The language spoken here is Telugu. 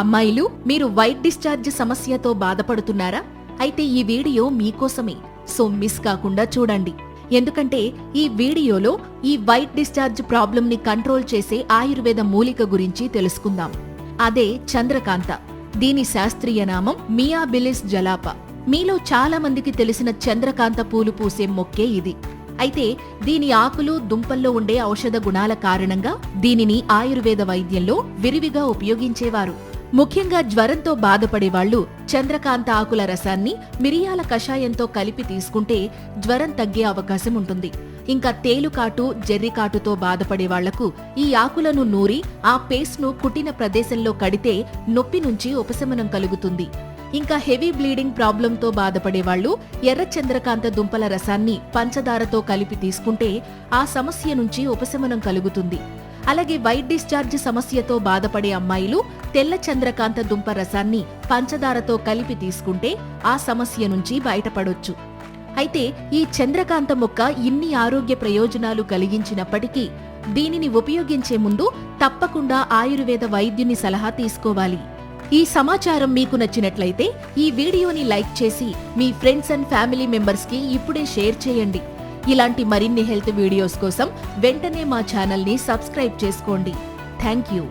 అమ్మాయిలు మీరు వైట్ డిశ్చార్జ్ సమస్యతో బాధపడుతున్నారా? అయితే ఈ వీడియో మీకోసమే. సో మిస్ కాకుండా చూడండి. ఎందుకంటే ఈ వీడియోలో ఈ వైట్ డిశ్చార్జ్ ప్రాబ్లం ని కంట్రోల్ చేసే ఆయుర్వేద మూలిక గురించి తెలుసుకుందాం. అదే చంద్రకాంత. దీని శాస్త్రీయ నామం మియాబిలిస్ జలాప. మీలో చాలా మందికి తెలిసిన చంద్రకాంత పూలు పూసే మొక్కే ఇది. అయితే దీని ఆకులు దుంపల్లో ఉండే ఔషధ గుణాల కారణంగా దీనిని ఆయుర్వేద వైద్యంలో విరివిగా ఉపయోగించేవారు. ముఖ్యంగా జ్వరంతో బాధపడేవాళ్ళు చంద్రకాంత ఆకుల రసాన్ని మిరియాల కషాయంతో కలిపి తీసుకుంటే జ్వరం తగ్గే అవకాశం ఉంటుంది. ఇంకా తేలుకాటు జెర్రికాటుతో బాధపడే వాళ్ళకు ఈ ఆకులను నూరి ఆ పేస్ట్ను కుట్టిన ప్రదేశంలో కడితే నొప్పి నుంచి ఉపశమనం కలుగుతుంది. ఇంకా హెవీ బ్లీడింగ్ ప్రాబ్లంతో బాధపడేవాళ్ళు ఎర్ర చంద్రకాంత దుంపల రసాన్ని పంచదారతో కలిపి తీసుకుంటే ఆ సమస్య నుంచి ఉపశమనం కలుగుతుంది. అలాగే వైట్ డిశ్చార్జ్ సమస్యతో బాధపడే అమ్మాయిలు తెల్ల చంద్రకాంత దుంప రసాన్ని పంచదారతో కలిపి తీసుకుంటే ఆ సమస్య నుంచి బయటపడొచ్చు. అయితే ఈ చంద్రకాంత మొక్క ఇన్ని ఆరోగ్య ప్రయోజనాలు కలిగించినప్పటికీ దీనిని ఉపయోగించే ముందు తప్పకుండా ఆయుర్వేద వైద్యుని సలహా తీసుకోవాలి. ఈ సమాచారం మీకు నచ్చినట్లయితే ఈ వీడియోని లైక్ చేసి మీ ఫ్రెండ్స్ అండ్ ఫ్యామిలీ మెంబర్స్కి ఇప్పుడే షేర్ చేయండి. ఇలాంటి మరిన్ని హెల్త్ వీడియోస్ కోసం వెంటనే మా ఛానల్ని సబ్స్క్రైబ్ చేసుకోండి. Thank you.